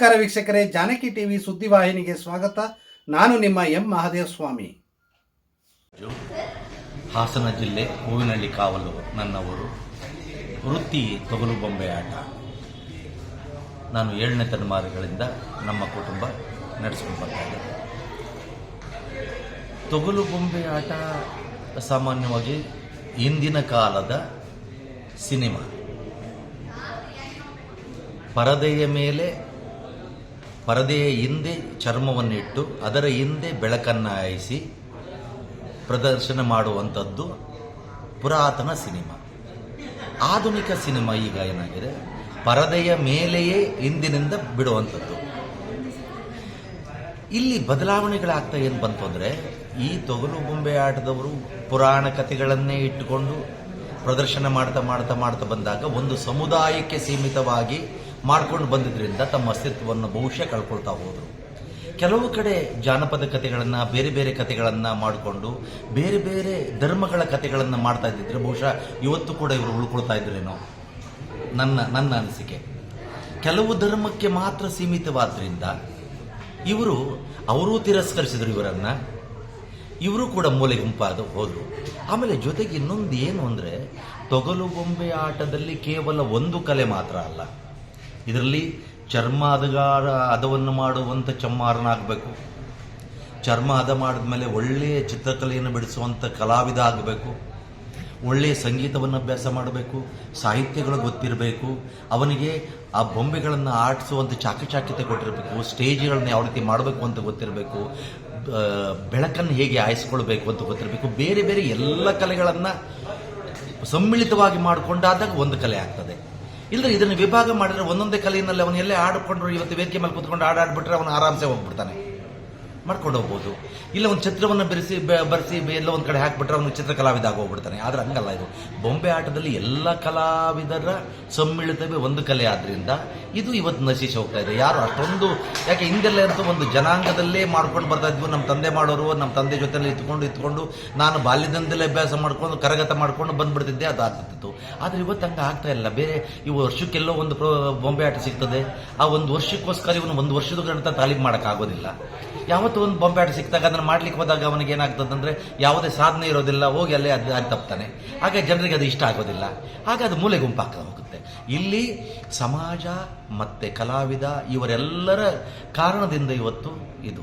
ನಮಸ್ಕಾರ ವೀಕ್ಷಕರೇ, ಜಾನಕಿ ಟಿವಿ ಸುದ್ದಿವಾಹಿನಿಗೆ ಸ್ವಾಗತ. ನಾನು ನಿಮ್ಮ ಎಂ ಮಹಾದೇವ ಸ್ವಾಮಿ ಹಾಸನ ಜಿಲ್ಲೆ ಹೂವಿನಹಳ್ಳಿ ಕಾವಲು ನನ್ನವರು ವೃತ್ತಿ ತೊಗಲು ಬೊಂಬೆ ಆಟ. ನಾನು ಏಳನೇ ತಲೆಮಾರುಗಳಿಂದ ನಮ್ಮ ಕುಟುಂಬ ನಡೆಸ್ಕೊಂಡು ಬರ್ತಾ ತೊಗಲು ಬೊಂಬೆ ಆಟ ಸಾಮಾನ್ಯವಾಗಿ ಇಂದಿನ ಕಾಲದ ಸಿನಿಮಾ. ಪರದೆಯ ಮೇಲೆ ಪರದೆಯ ಹಿಂದೆ ಚರ್ಮವನ್ನಿಟ್ಟು ಅದರ ಹಿಂದೆ ಬೆಳಕನ್ನು ಹಾಯಿಸಿ ಪ್ರದರ್ಶನ ಮಾಡುವಂಥದ್ದು ಪುರಾತನ ಸಿನಿಮಾ. ಆಧುನಿಕ ಸಿನಿಮಾ ಈಗ ಏನಾಗಿದೆ? ಪರದೆಯ ಮೇಲೆಯೇ ಹಿಂದಿನಿಂದ ಬಿಡುವಂಥದ್ದು. ಇಲ್ಲಿ ಬದಲಾವಣೆಗಳಾಗ್ತಾ ಏನು ಬಂತು ಅಂದರೆ, ಈ ತೊಗಲು ಬೊಂಬೆ ಆಟದವರು ಪುರಾಣ ಕಥೆಗಳನ್ನೇ ಇಟ್ಟುಕೊಂಡು ಪ್ರದರ್ಶನ ಮಾಡ್ತಾ ಮಾಡ್ತಾ ಮಾಡ್ತಾ ಬಂದಾಗ ಒಂದು ಸಮುದಾಯಕ್ಕೆ ಸೀಮಿತವಾಗಿ ಮಾಡ್ಕೊಂಡು ಬಂದಿದ್ದರಿಂದ ತಮ್ಮ ಅಸ್ತಿತ್ವವನ್ನು ಬಹುಶಃ ಕಳ್ಕೊಳ್ತಾ ಹೋದರು. ಕೆಲವು ಕಡೆ ಜಾನಪದ ಕಥೆಗಳನ್ನು, ಬೇರೆ ಬೇರೆ ಕಥೆಗಳನ್ನು ಮಾಡಿಕೊಂಡು, ಬೇರೆ ಬೇರೆ ಧರ್ಮಗಳ ಕಥೆಗಳನ್ನು ಮಾಡ್ತಾ ಇದ್ದಿದ್ರೆ ಬಹುಶಃ ಇವತ್ತು ಕೂಡ ಇವರು ಉಳ್ಕೊಳ್ತಾ ಇದ್ರೇನೋ? ನನ್ನ ನನ್ನ ಅನಿಸಿಕೆ. ಕೆಲವು ಧರ್ಮಕ್ಕೆ ಮಾತ್ರ ಸೀಮಿತವಾದ್ರಿಂದ ಇವರು, ಅವರೂ ತಿರಸ್ಕರಿಸಿದ್ರು ಇವರನ್ನ. ಇವರು ಕೂಡ ಮೂಲೆ ಗುಂಪಾದ ಹೋದರು. ಆಮೇಲೆ ಜೊತೆಗೆ ಇನ್ನೊಂದು ಏನು ಅಂದರೆ, ತೊಗಲು ಬೊಂಬೆ ಆಟದಲ್ಲಿ ಕೇವಲ ಒಂದು ಕಲೆ ಮಾತ್ರ ಅಲ್ಲ. ಇದರಲ್ಲಿ ಚರ್ಮ ಹದಗಾರ ಹದವನ್ನು ಮಾಡುವಂಥ ಚಮ್ಮಾರನಾಗಬೇಕು. ಚರ್ಮ ಹದ ಮಾಡಿದ್ಮೇಲೆ ಒಳ್ಳೆಯ ಚಿತ್ರಕಲೆಯನ್ನು ಬಿಡಿಸುವಂಥ ಕಲಾವಿದ ಆಗಬೇಕು ಒಳ್ಳೆಯ ಸಂಗೀತವನ್ನು ಅಭ್ಯಾಸ ಮಾಡಬೇಕು, ಸಾಹಿತ್ಯಗಳು ಗೊತ್ತಿರಬೇಕು, ಅವನಿಗೆ ಆ ಬೊಂಬೆಗಳನ್ನು ಆಡಿಸುವಂಥ ಚಾಕಚಾಕ್ಯತೆ ಕೊಟ್ಟಿರಬೇಕು, ಸ್ಟೇಜ್ಗಳನ್ನ ಯಾವ ರೀತಿ ಮಾಡಬೇಕು ಅಂತ ಗೊತ್ತಿರಬೇಕು ಬೆಳಕನ್ನು ಹೇಗೆ ಆಯಿಸ್ಕೊಳ್ಬೇಕು ಅಂತ ಗೊತ್ತಿರಬೇಕು, ಬೇರೆ ಬೇರೆ ಎಲ್ಲ ಕಲೆಗಳನ್ನು ಸಮ್ಮಿಳಿತವಾಗಿ ಮಾಡಿಕೊಂಡಾದಾಗ ಒಂದು ಕಲೆ ಆಗ್ತದೆ. ಇಲ್ಲದ್ರೆ ಇದನ್ನು ವಿಭಾಗ ಮಾಡಿದ್ರೆ ಒಂದೊಂದೇ ಕಲೆಯಲ್ಲಿ ಅವನು ಎಲ್ಲೇ ಆಡಿಕೊಂಡ್ರು ಇವತ್ತು ವೇದಿಕೆ ಮೇಲೆ ಕುತ್ಕೊಂಡು ಆಡಾಡ್ಬಿಟ್ರೆ ಅವನು ಆರಾಮ್ಸೆ ಹೋಗ್ಬಿಡ್ತಾನೆ. ಮಾಡ್ಕೊಂಡು ಹೋಗ್ಬೋದು. ಇಲ್ಲ ಒಂದು ಚಿತ್ರವನ್ನು ಬೆರೆಸಿ ಬರೆಸಿ ಎಲ್ಲ ಒಂದು ಕಡೆ ಹಾಕ್ಬಿಟ್ರೆ ಅವನು ಚಿತ್ರಕಲಾವಿದ ಆಗಿ ಹೋಗ್ಬಿಡ್ತಾನೆ. ಆದ್ರೆ ಹಂಗಲ್ಲ ಇದು. ಬೊಂಬೆ ಆಟದಲ್ಲಿ ಎಲ್ಲ ಕಲಾವಿದರ ಸಮ್ಮಿಳಿತವೇ ಒಂದು ಕಲೆ ಆದ್ರಿಂದ ಇದು ಇವತ್ತು ನಶಿಸಿ ಹೋಗ್ತಾ ಇದೆ. ಯಾರು ಅಷ್ಟೊಂದು, ಯಾಕೆ ಹಿಂದೆಲ್ಲ ಅಂತೂ ಒಂದು ಜನಾಂಗದಲ್ಲೇ ಮಾಡ್ಕೊಂಡು ಬರ್ತಾ ಇದ್ವು. ನಮ್ಮ ತಂದೆ ಮಾಡೋರು, ನಮ್ಮ ತಂದೆ ಜೊತೆಲಿ ಇತ್ಕೊಂಡು ಇತ್ಕೊಂಡು ನಾನು ಬಾಲ್ಯದಿಂದಲೇ ಅಭ್ಯಾಸ ಮಾಡ್ಕೊಂಡು, ಕರಗತ ಮಾಡ್ಕೊಂಡು ಬಂದ್ಬಿಡ್ತಿದ್ದೆ. ಅದು ಆಗ್ತಿತ್ತು. ಆದರೆ ಇವತ್ತು ಹಂಗೆ ಆಗ್ತಾ ಇಲ್ಲ. ಬೇರೆ ಇವು ವರ್ಷಕ್ಕೆಲ್ಲೋ ಒಂದು ಬೊಂಬೆ ಆಟ ಸಿಗ್ತದೆ. ಆ ಒಂದು ವರ್ಷಕ್ಕೋಸ್ಕರ ಇವನು ಒಂದು ವರ್ಷದ ಗಂಟ ತಾಲೀಮ್ ಮಾಡೋಕ್ಕಾಗೋದಿಲ್ಲ. ಯಾವತ್ತು ಒಂದು ಬೊಂಬೆ ಆಟ ಸಿಕ್ತಾಗ ಅದನ್ನು ಮಾಡ್ಲಿಕ್ಕೆ ಹೋದಾಗ ಅವನಿಗೆ ಏನಾಗ್ತದೆ ಅಂದರೆ ಯಾವುದೇ ಸಾಧನೆ ಇರೋದಿಲ್ಲ. ಹೋಗಿ ಅಲ್ಲೇ ಅದು ಅದು ತಪ್ತಾನೆ. ಹಾಗೆ ಜನರಿಗೆ ಅದು ಇಷ್ಟ ಆಗೋದಿಲ್ಲ. ಹಾಗೆ ಅದು ಮೂಲೆ ಗುಂಪಾಗ್ತಾ ಹೋಗುತ್ತೆ. ಇಲ್ಲಿ ಸಮಾಜ ಮತ್ತೆ ಕಲಾವಿದ ಇವರೆಲ್ಲರ ಕಾರಣದಿಂದ ಇವತ್ತು ಇದು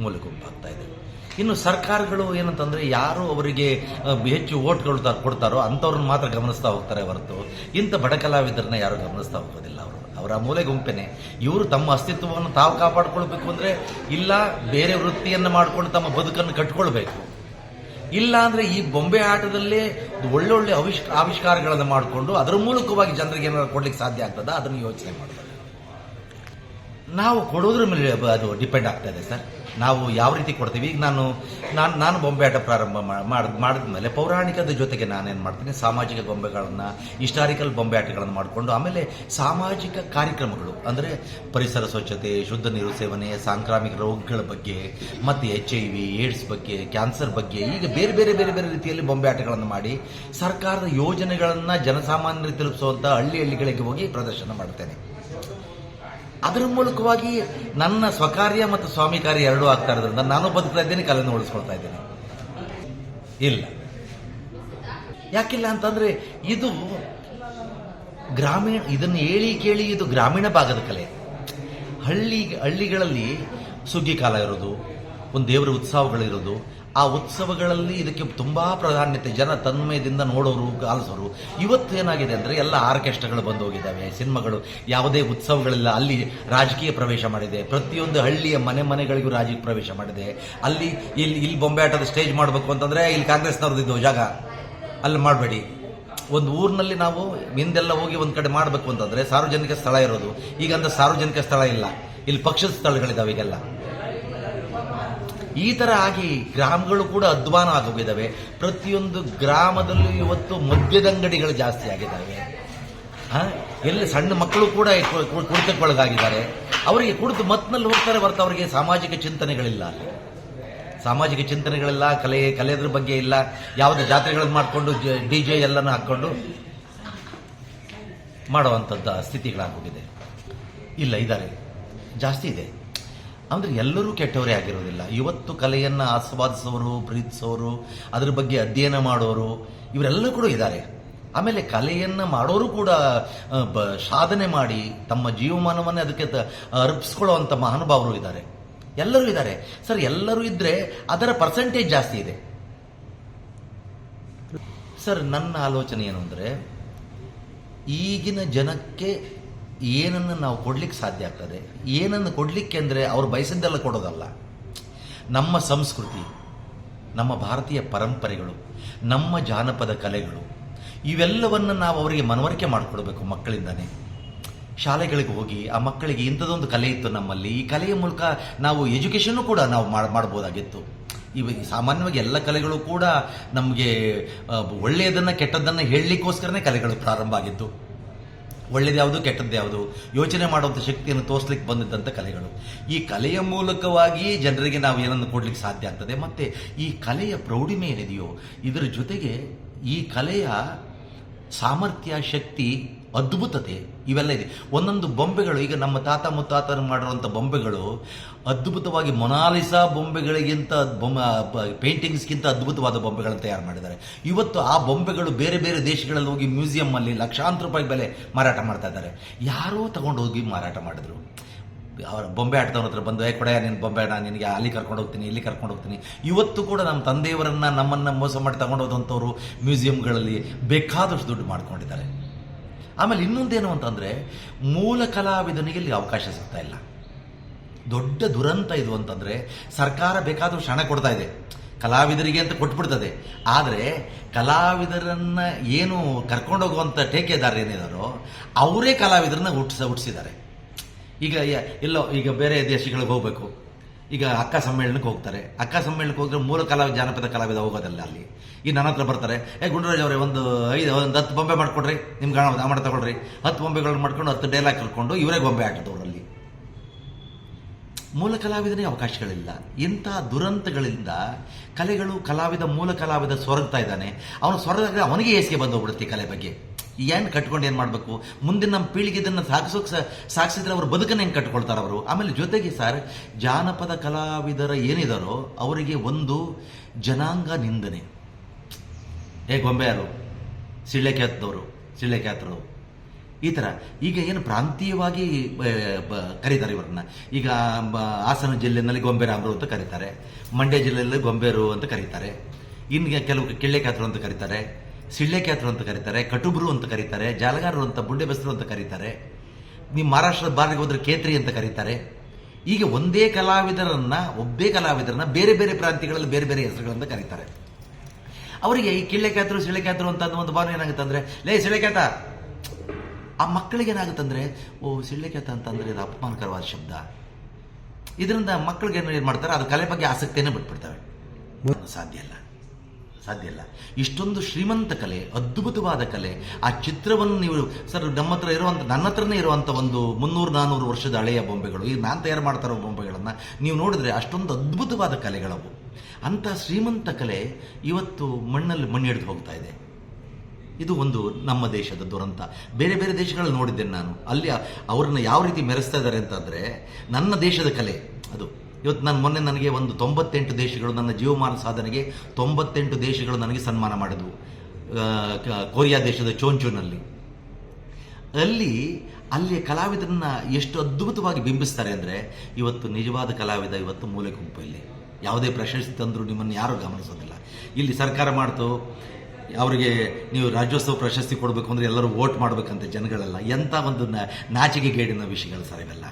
ಮೂಲೆ ಗುಂಪಾಗ್ತಾ ಇದೆ. ಇನ್ನು ಸರ್ಕಾರಗಳು ಏನಂತಂದ್ರೆ ಯಾರು ಅವರಿಗೆ ಹೆಚ್ಚು ಓಟ್ಗಳು ಕೊಡ್ತಾರೋ ಅಂಥವ್ರನ್ನ ಮಾತ್ರ ಗಮನಿಸ್ತಾ ಹೋಗ್ತಾರೆ ಹೊರತು. ಇಂಥ ಬಡ ಕಲಾವಿದರನ್ನ ಯಾರು ಗಮನಿಸ್ತಾ ಹೋಗೋದಿಲ್ಲ ಅವರು. ಅವರ ಮೂಲೆ ಗುಂಪೇನೆ. ಇವರು ತಮ್ಮ ಅಸ್ತಿತ್ವವನ್ನು ತಾವು ಕಾಪಾಡ್ಕೊಳ್ಬೇಕು ಅಂದ್ರೆ ಇಲ್ಲ ಬೇರೆ ವೃತ್ತಿಯನ್ನು ಮಾಡ್ಕೊಂಡು ತಮ್ಮ ಬದುಕನ್ನು ಕಟ್ಕೊಳ್ಬೇಕು. ಇಲ್ಲ ಅಂದ್ರೆ ಈ ಬೊಂಬೆ ಆಟದಲ್ಲೇ ಒಳ್ಳೊಳ್ಳೆ ಆವಿಷ್ ಆವಿಷ್ಕಾರಗಳನ್ನು ಮಾಡಿಕೊಂಡು ಅದರ ಮೂಲಕವಾಗಿ ಜನರಿಗೆ ಏನಾದ್ರು ಕೊಡ್ಲಿಕ್ಕೆ ಸಾಧ್ಯ ಆಗ್ತದ? ಅದನ್ನು ಯೋಚನೆ ಮಾಡ್ತಾರೆ ನಾವು ಕೊಡೋದ್ರ ಮೇಲೆ ಅದು ಡಿಪೆಂಡ್ ಆಗ್ತದೆ ಸರ್ ನಾವು ಯಾವ ರೀತಿ ಕೊಡ್ತೀವಿ? ಈಗ ನಾನು ನಾನು ನಾನು ಬೊಂಬೆ ಆಟ ಪ್ರಾರಂಭ ಮಾಡಿದ ಮೇಲೆ ಪೌರಾಣಿಕದ ಜೊತೆಗೆ ನಾನೇನು ಮಾಡ್ತೀನಿ? ಸಾಮಾಜಿಕ ಬೊಂಬೆಗಳನ್ನು, ಹಿಸ್ಟಾರಿಕಲ್ ಬೊಂಬೆ ಆಟಗಳನ್ನು ಮಾಡಿಕೊಂಡು ಆಮೇಲೆ ಸಾಮಾಜಿಕ ಕಾರ್ಯಕ್ರಮಗಳು, ಅಂದರೆ ಪರಿಸರ ಸ್ವಚ್ಛತೆ, ಶುದ್ಧ ನೀರು ಸೇವನೆ, ಸಾಂಕ್ರಾಮಿಕ ರೋಗಗಳ ಬಗ್ಗೆ, ಮತ್ತು ಎಚ್ ಐ ವಿ ಏಡ್ಸ್ ಬಗ್ಗೆ, ಕ್ಯಾನ್ಸರ್ ಬಗ್ಗೆ, ಈಗ ಬೇರೆ ಬೇರೆ ಬೇರೆ ಬೇರೆ ರೀತಿಯಲ್ಲಿ ಬೊಂಬೆ ಆಟಗಳನ್ನು ಮಾಡಿ ಸರ್ಕಾರದ ಯೋಜನೆಗಳನ್ನು ಜನಸಾಮಾನ್ಯರಿಗೆ ತಲುಪಿಸುವಂಥ ಹಳ್ಳಿ ಹಳ್ಳಿಗಳಿಗೆ ಹೋಗಿ ಪ್ರದರ್ಶನ ಮಾಡ್ತೇನೆ. ಅದರ ಮೂಲಕವಾಗಿ ನನ್ನ ಸ್ವಕಾರ್ಯ ಮತ್ತು ಸ್ವಾಮಿ ಕಾರ್ಯ ಎರಡೂ ಆಗ್ತಾ ಇರೋದ್ರಿಂದ ನಾನು ಬದುಕ್ತಾ ಇದ್ದೇನೆ ಕಲೆಯನ್ನು ಉಳಿಸ್ಕೊಳ್ತಾ ಇದ್ದೇನೆ. ಇಲ್ಲ. ಯಾಕಿಲ್ಲ ಅಂತಂದ್ರೆ ಇದು ಗ್ರಾಮೀಣ, ಇದನ್ನು ಹೇಳಿ ಕೇಳಿ ಇದು ಗ್ರಾಮೀಣ ಭಾಗದ ಕಲೆ. ಹಳ್ಳಿ, ಹಳ್ಳಿಗಳಲ್ಲಿ ಸುಗ್ಗಿ ಕಾಲ ಇರೋದು, ಒಂದು ದೇವರ ಉತ್ಸವಗಳಿರೋದು ಆ ಉತ್ಸವಗಳಲ್ಲಿ ಇದಕ್ಕೆ ತುಂಬಾ ಪ್ರಾಧಾನ್ಯತೆ. ಜನ ತನ್ಮಯದಿಂದ ನೋಡೋರು, ಕಾಲಿಸೋರು. ಇವತ್ತು ಏನಾಗಿದೆ ಅಂದ್ರೆ ಎಲ್ಲ ಆರ್ಕೆಸ್ಟ್ರಾಗಳು ಬಂದು ಹೋಗಿದ್ದಾವೆ. ಸಿನಿಮಾಗಳು, ಯಾವುದೇ ಉತ್ಸವಗಳಿಲ್ಲ ಅಲ್ಲಿ ರಾಜಕೀಯ ಪ್ರವೇಶ ಮಾಡಿದೆ. ಪ್ರತಿಯೊಂದು ಹಳ್ಳಿಯ ಮನೆ ಮನೆಗಳಿಗೂ ರಾಜಕೀಯ ಪ್ರವೇಶ ಮಾಡಿದೆ. ಅಲ್ಲಿ ಇಲ್ಲಿ ಇಲ್ಲಿ ಬೊಂಬೆ ಆಟದ ಸ್ಟೇಜ್ ಮಾಡಬೇಕು ಅಂತಂದ್ರೆ ಇಲ್ಲಿ ಕಾಂಗ್ರೆಸ್ನವ್ರದ್ದು ಜಾಗ. ಅಲ್ಲಿ ಮಾಡಬೇಡಿ. ಒಂದು ಊರಿನಲ್ಲಿ ನಾವು ಹಿಂದೆಲ್ಲ ಹೋಗಿ ಒಂದು ಕಡೆ ಮಾಡಬೇಕು ಅಂತಂದ್ರೆ ಸಾರ್ವಜನಿಕ ಸ್ಥಳ ಇರೋದು. ಈಗ ಅಂದ್ರೆ ಸಾರ್ವಜನಿಕ ಸ್ಥಳ ಇಲ್ಲ. ಇಲ್ಲಿ ಪಕ್ಷದ ಸ್ಥಳಗಳಿದಾವೆ ಈಗೆಲ್ಲ. ಈ ತರ ಆಗಿ ಗ್ರಾಮಗಳು ಕೂಡ ಅಧ್ವಾನ ಆಗೋಗಿದ್ದಾವೆ. ಪ್ರತಿಯೊಂದು ಗ್ರಾಮದಲ್ಲೂ ಇವತ್ತು ಮದ್ಯದಂಗಡಿಗಳು ಜಾಸ್ತಿ ಆಗಿದ್ದಾವೆ. ಎಲ್ಲಿ ಸಣ್ಣ ಮಕ್ಕಳು ಕೂಡ ಕು- ಕು- ಕುಡಿತಕ್ಕೊಳಗಾಗಿದ್ದಾರೆ ಅವರಿಗೆ ಕುಡಿದು ಮತ್ನಲ್ಲಿ ಹೋಗ್ತಾರೆ ಹೊರತು ಅವರಿಗೆ ಸಾಮಾಜಿಕ ಚಿಂತನೆಗಳಿಲ್ಲ ಸಾಮಾಜಿಕ ಚಿಂತನೆಗಳಿಲ್ಲ, ಕಲೆ, ಕಲೆಯದ್ರ ಬಗ್ಗೆ ಇಲ್ಲ. ಯಾವುದೇ ಜಾತ್ರೆಗಳನ್ನು ಮಾಡಿಕೊಂಡು ಡಿ ಜೆ ಎಲ್ಲನೂ ಹಾಕ್ಕೊಂಡು ಮಾಡುವಂಥದ್ದು ಸ್ಥಿತಿಗಳಾಗೋಗಿದೆ. ಇಲ್ಲ, ಇದ್ದಾರೆ. ಜಾಸ್ತಿ ಇದೆ. ಅಂದರೆ ಎಲ್ಲರೂ ಕೆಟ್ಟವರೇ ಆಗಿರೋದಿಲ್ಲ. ಇವತ್ತು ಕಲೆಯನ್ನು ಆಸ್ವಾದಿಸೋರು, ಪ್ರೀತಿಸೋರು, ಅದ್ರ ಬಗ್ಗೆ ಅಧ್ಯಯನ ಮಾಡೋರು, ಇವರೆಲ್ಲರೂ ಕೂಡ ಇದ್ದಾರೆ. ಆಮೇಲೆ ಕಲೆಯನ್ನು ಮಾಡೋರು ಕೂಡ ಸಾಧನೆ ಮಾಡಿ ತಮ್ಮ ಜೀವಮಾನವನ್ನೇ ಅದಕ್ಕೆ ಅರ್ಪಿಸ್ಕೊಳ್ಳುವಂಥ ಮಹಾನುಭಾವರು ಇದ್ದಾರೆ. ಎಲ್ಲರೂ ಇದ್ದಾರೆ. ಸರ್, ಎಲ್ಲರೂ ಇದ್ದರೆ ಅದರ ಪರ್ಸೆಂಟೇಜ್ ಜಾಸ್ತಿ ಇದೆ. ಸರ್, ನನ್ನ ಆಲೋಚನೆ ಏನು ಅಂದರೆ, ಈಗಿನ ಜನಕ್ಕೆ ಏನನ್ನು ನಾವು ಕೊಡ್ಲಿಕ್ಕೆ ಸಾಧ್ಯ ಆಗ್ತದೆ? ಏನನ್ನು ಕೊಡಲಿಕ್ಕೆ ಅಂದರೆ ಅವ್ರು ಬಯಸಿದ್ದೆಲ್ಲ ಕೊಡೋದಲ್ಲ. ನಮ್ಮ ಸಂಸ್ಕೃತಿ, ನಮ್ಮ ಭಾರತೀಯ ಪರಂಪರೆಗಳು, ನಮ್ಮ ಜಾನಪದ ಕಲೆಗಳು, ಇವೆಲ್ಲವನ್ನು ನಾವು ಅವರಿಗೆ ಮನವರಿಕೆ ಮಾಡಿಕೊಡ್ಬೇಕು ಮಕ್ಕಳಿಂದನೇ. ಶಾಲೆಗಳಿಗೆ ಹೋಗಿ, ಆ ಮಕ್ಕಳಿಗೆ ಇಂಥದ್ದೊಂದು ಕಲೆ ಇತ್ತು ನಮ್ಮಲ್ಲಿ. ಈ ಕಲೆಯ ಮೂಲಕ ನಾವು ಎಜುಕೇಷನ್ನು ಕೂಡ ನಾವು ಮಾಡ್- ಮಾಡ್ಬೋದಾಗಿತ್ತು. ಇವ ಸಾಮಾನ್ಯವಾಗಿ ಎಲ್ಲ ಕಲೆಗಳು ಕೂಡ ನಮಗೆ ಒಳ್ಳೆಯದನ್ನು ಕೆಟ್ಟದ್ದನ್ನು ಹೇಳಲಿಕ್ಕೋಸ್ಕರನೇ ಕಲೆಗಳು ಪ್ರಾರಂಭ ಆಗಿದ್ದು. ಒಳ್ಳೇದು ಯಾವುದು ಕೆಟ್ಟದ್ದು ಯಾವುದು ಯೋಚನೆ ಮಾಡುವಂಥ ಶಕ್ತಿಯನ್ನು ತೋರಿಸ್ಲಿಕ್ಕೆ ಬಂದಿದ್ದಂಥ ಕಲೆಗಳು. ಈ ಕಲೆಯ ಮೂಲಕವಾಗಿ ಜನರಿಗೆ ನಾವು ಏನನ್ನು ಕೊಡ್ಲಿಕ್ಕೆ ಸಾಧ್ಯ ಆಗ್ತದೆ? ಮತ್ತು ಈ ಕಲೆಯ ಪ್ರೌಢಿಮೆ ಏನಿದೆಯೋ, ಇದರ ಜೊತೆಗೆ ಈ ಕಲೆಯ ಸಾಮರ್ಥ್ಯ, ಶಕ್ತಿ ಅದ್ಭುತತೆ ಇವೆಲ್ಲ ಇದೆ. ಒಂದೊಂದು ಬೊಂಬೆಗಳು, ಈಗ ನಮ್ಮ ತಾತ ಮುತ್ತಾತರು ಮಾಡಿರುವಂಥ ಬೊಂಬೆಗಳು, ಅದ್ಭುತವಾಗಿ ಮೊನಾಲಿಸಾ ಬೊಂಬೆಗಳಿಗಿಂತ ಬೊಮ್ಮ ಪೇಂಟಿಂಗ್ಸ್ಗಿಂತ ಅದ್ಭುತವಾದ ಬೊಂಬೆಗಳನ್ನು ತಯಾರು ಮಾಡಿದ್ದಾರೆ. ಇವತ್ತು ಆ ಬೊಂಬೆಗಳು ಬೇರೆ ಬೇರೆ ದೇಶಗಳಲ್ಲಿ ಹೋಗಿ ಮ್ಯೂಸಿಯಂ ಅಲ್ಲಿ ಲಕ್ಷಾಂತರ ರೂಪಾಯಿ ಬೆಲೆ ಮಾರಾಟ ಮಾಡ್ತಾ ಇದ್ದಾರೆ. ಯಾರೋ ತಗೊಂಡು ಹೋಗಿ ಮಾರಾಟ ಮಾಡಿದ್ರು. ಅವರ ಬೊಂಬೆ ಆಟದವ್ರ ಹತ್ರ ಬಂದು, ಏ ಕೊಡೆಯ ನಿನ್ನ ಬೊಂಬೆ ನಾನು ನಿನಗೆ ಅಲ್ಲಿ ಕರ್ಕೊಂಡು ಹೋಗ್ತೀನಿ, ಇಲ್ಲಿ ಕರ್ಕೊಂಡು ಹೋಗ್ತೀನಿ. ಇವತ್ತು ಕೂಡ ನಮ್ಮ ತಂದೆಯವರನ್ನ ನಮ್ಮನ್ನ ಮೋಸ ಮಾಡಿ ತಗೊಂಡು ಹೋದಂಥವ್ರು ಮ್ಯೂಸಿಯಂಗಳಲ್ಲಿ ಬೇಕಾದಷ್ಟು ದುಡ್ಡು ಮಾಡ್ಕೊಂಡಿದ್ದಾರೆ. ಆಮೇಲೆ ಇನ್ನೊಂದೇನು ಅಂತಂದರೆ, ಮೂಲ ಕಲಾವಿದನಿಗೆ ಇಲ್ಲಿ ಅವಕಾಶ ಸಿಗ್ತಾ ಇಲ್ಲ. ದೊಡ್ಡ ದುರಂತ ಇದು ಅಂತಂದರೆ, ಸರ್ಕಾರ ಬೇಕಾದರೂ ಕ್ಷಣ ಕೊಡ್ತಾ ಇದೆ. ಕಲಾವಿದರಿಗೆ ಅಂತ ಕೊಟ್ಬಿಡ್ತದೆ. ಆದರೆ, ಕಲಾವಿದರನ್ನು ಏನು ಕರ್ಕೊಂಡೋಗುವಂಥ ಟೇಕೆದಾರ ಏನಿದಾರೋ, ಅವರೇ ಕಲಾವಿದರನ್ನ ಹುಟ್ಟಿಸ ಹುಟ್ಟಿಸಿದ್ದಾರೆ ಈಗ ಎಲ್ಲೋ, ಈಗ ಬೇರೆ ದೇಶಗಳಿಗೆ ಹೋಗಬೇಕು. ಈಗ ಅಕ್ಕ ಸಮ್ಮೇಳನಕ್ಕೆ ಹೋಗ್ತಾರೆ. ಅಕ್ಕ ಸಮ್ಮೇಳನಕ್ಕೆ ಹೋದ್ರೆ ಮೂಲ ಕಲಾವಿದ ಜಾನಪದ ಕಲಾವಿದ ಹೋಗೋದಲ್ಲ ಅಲ್ಲಿ. ಈ ನನ್ನ ಹತ್ರ ಬರ್ತಾರೆ, ಏ ಗುಂಡರಾಜ್ ಅವರೇ, ಒಂದು ಐದು, ಒಂದು ಹತ್ತು ಬೊಂಬೆ ಮಾಡ್ಕೊಡ್ರಿ ನಿಮ್ಗೆ ಅಮರ ತಗೊಳ್ರಿ. ಹತ್ತು ಬೊಂಬೆಗಳನ್ನ ಮಾಡ್ಕೊಂಡು ಹತ್ತು ಡೈಲಾಗ್ ಕರ್ಕೊಂಡು ಇವರೇ ಬೊಂಬೆ ಆಟದವರಲ್ಲಿ ಮೂಲ ಕಲಾವಿದನೇ ಅವಕಾಶಗಳಿಲ್ಲ. ಇಂಥ ದುರಂತಗಳಿಂದ ಕಲೆಗಳು ಕಲಾವಿದ, ಮೂಲ ಕಲಾವಿದ ಸೊರಗ್ತಾ ಇದ್ದಾನೆ. ಅವನು ಸೊರಗ ಅವನಿಗೆ ಏಸಿಗೆ ಬಂದು ಹೋಗ್ಬಿಡುತ್ತೆ ಕಲೆ ಬಗ್ಗೆ. ಏನು ಕಟ್ಕೊಂಡು ಏನು ಮಾಡಬೇಕು? ಮುಂದಿನ ನಮ್ಮ ಪೀಳಿಗೆ ಇದನ್ನು ಸಾಗಿಸೋಕೆ ಸಾಗಿಸಿದ್ರೆ ಅವ್ರ ಬದುಕನ್ನು ಹೆಂಗೆ ಕಟ್ಕೊಳ್ತಾರೆ ಅವರು? ಆಮೇಲೆ ಜೊತೆಗೆ ಸರ್, ಜಾನಪದ ಕಲಾವಿದರ ಏನಿದಾರೋ ಅವರಿಗೆ ಒಂದು ಜನಾಂಗ ನಿಂದನೆ. ಏ ಗೊಂಬೆ ಯಾರು ಸಿಳ್ಳೆ ಖ್ಯಾತದವರು, ಸಿಳ್ಳೆ ಖ್ಯಾತರು. ಈ ಥರ ಈಗ ಏನು ಪ್ರಾಂತೀಯವಾಗಿ ಕರೀತಾರೆ ಇವರನ್ನ. ಈಗ ಹಾಸನ ಜಿಲ್ಲೆಯಲ್ಲಿ ಗೊಂಬೆರಾಮರು ಅಂತ ಕರೀತಾರೆ. ಮಂಡ್ಯ ಜಿಲ್ಲೆಯಲ್ಲಿ ಗೊಂಬೆರು ಅಂತ ಕರೀತಾರೆ. ಇನ್ನು ಕೆಲವು ಕಿಳ್ಳೆ ಖ್ಯಾತರು ಅಂತ ಕರೀತಾರೆ. ಸಿಳ್ಳೆ ಖ್ಯಾತರು ಅಂತ ಕರೀತಾರೆ, ಕಟುಬ್ರು ಅಂತ ಕರೀತಾರೆ, ಜಾಲಗಾರರು ಅಂತ ಬುಂಡೆ ಬೆಸರು ಅಂತ ಕರೀತಾರೆ, ನೀವು ಮಹಾರಾಷ್ಟ್ರದ ಬಾರಿಗೆ ಹೋದ್ರೆ ಕೇತ್ರಿ ಅಂತ ಕರೀತಾರೆ. ಈಗ ಒಂದೇ ಕಲಾವಿದರನ್ನ, ಒಬ್ಬೇ ಕಲಾವಿದರನ್ನ ಬೇರೆ ಬೇರೆ ಪ್ರಾಂತ್ಯಗಳಲ್ಲಿ ಬೇರೆ ಬೇರೆ ಹೆಸರುಗಳಿಂದ ಕರೀತಾರೆ. ಅವರಿಗೆ ಈ ಕಿಳ್ಳೆಕ್ಯಾತರು ಸಿಳ್ಳೆಕ್ಯಾತರು ಅಂತ ಒಂದು ಭಾವನೆ ಏನಾಗುತ್ತೆ ಅಂದ್ರೆ, ಲೇ ಸಿಳೆಕ್ಯಾತ ಆ ಮಕ್ಕಳಿಗೆ ಏನಾಗುತ್ತಂದ್ರೆ ಓ ಸಿಳ್ಳೆಕ್ಯಾತ ಅಂತಂದ್ರೆ ಇದು ಅಪಮಾನಕರವಾದ ಶಬ್ದ. ಇದರಿಂದ ಮಕ್ಕಳಿಗೆ ಏನು ಏನು ಮಾಡ್ತಾರೆ, ಅದು ಕಲೆ ಬಗ್ಗೆ ಆಸಕ್ತಿಯನ್ನು ಬಿಟ್ಬಿಡ್ತವೆ. ಸಾಧ್ಯ ಇಲ್ಲ. ಸಾಧ್ಯ ಇಲ್ಲ. ಇಷ್ಟೊಂದು ಶ್ರೀಮಂತ ಕಲೆ, ಅದ್ಭುತವಾದ ಕಲೆ, ಆ ಚಿತ್ರವನ್ನು ನೀವು, ಸರ್, ನಮ್ಮ ಹತ್ರ ಇರುವಂಥ ನನ್ನ ಹತ್ರನೇ ಇರುವಂಥ ಒಂದು ಮುನ್ನೂರು ನಾನ್ನೂರು ವರ್ಷದ ಹಳೆಯ ಬೊಂಬೆಗಳು ಈಗ ನಾನು ತಯಾರು ಮಾಡ್ತಾ ಇರೋ ಬೊಂಬೆಗಳನ್ನು ನೀವು ನೋಡಿದ್ರೆ ಅಷ್ಟೊಂದು ಅದ್ಭುತವಾದ ಕಲೆಗಳವು. ಅಂಥ ಶ್ರೀಮಂತ ಕಲೆ ಇವತ್ತು ಮಣ್ಣಲ್ಲಿ ಮಣ್ಣಿಡಿದು ಹೋಗ್ತಾ ಇದೆ. ಇದು ಒಂದು ನಮ್ಮ ದೇಶದ ದುರಂತ. ಬೇರೆ ಬೇರೆ ದೇಶಗಳಲ್ಲಿ ನೋಡಿದ್ದೇನೆ ನಾನು. ಅಲ್ಲಿ ಅವ್ರನ್ನ ಯಾವ ರೀತಿ ಮೆರೆಸ್ತಾ ಇದ್ದಾರೆ ಅಂತಂದ್ರೆ ನನ್ನ ದೇಶದ ಕಲೆ ಅದು. ಇವತ್ತು ನಾನು ಮೊನ್ನೆ ನನಗೆ ಒಂದು ತೊಂಬತ್ತೆಂಟು ದೇಶಗಳು ನನ್ನ ಜೀವಮಾನ ಸಾಧನೆಗೆ ತೊಂಬತ್ತೆಂಟು ದೇಶಗಳು ನನಗೆ ಸನ್ಮಾನ ಮಾಡಿದವು. ಕೊರಿಯಾ ದೇಶದ ಚೋಂಚುನಲ್ಲಿ. ಅಲ್ಲಿ, ಅಲ್ಲಿಯ ಕಲಾವಿದರನ್ನ ಎಷ್ಟು ಅದ್ಭುತವಾಗಿ ಬಿಂಬಿಸ್ತಾರೆ ಅಂದರೆ ಇವತ್ತು ನಿಜವಾದ ಕಲಾವಿದ ಇವತ್ತು ಮೂಲೆ ಗುಂಪಲ್ಲಿ ಯಾವುದೇ ಪ್ರಶಸ್ತಿ ತಂದರೂ ನಿಮ್ಮನ್ನು ಯಾರೂ ಗಮನಿಸೋದಿಲ್ಲ. ಇಲ್ಲಿ ಸರ್ಕಾರ ಮಾಡ್ತು, ಅವರಿಗೆ ನೀವು ರಾಜ್ಯೋತ್ಸವ ಪ್ರಶಸ್ತಿ ಕೊಡಬೇಕು ಅಂದರೆ ಎಲ್ಲರೂ ವೋಟ್ ಮಾಡಬೇಕಂತ ಜನಗಳೆಲ್ಲ. ಎಂಥ ಒಂದು ನಾಚಿಕೆ ಗೇಡಿನ ವಿಷಯಗಳು ಸರ್ ಇವೆಲ್ಲ.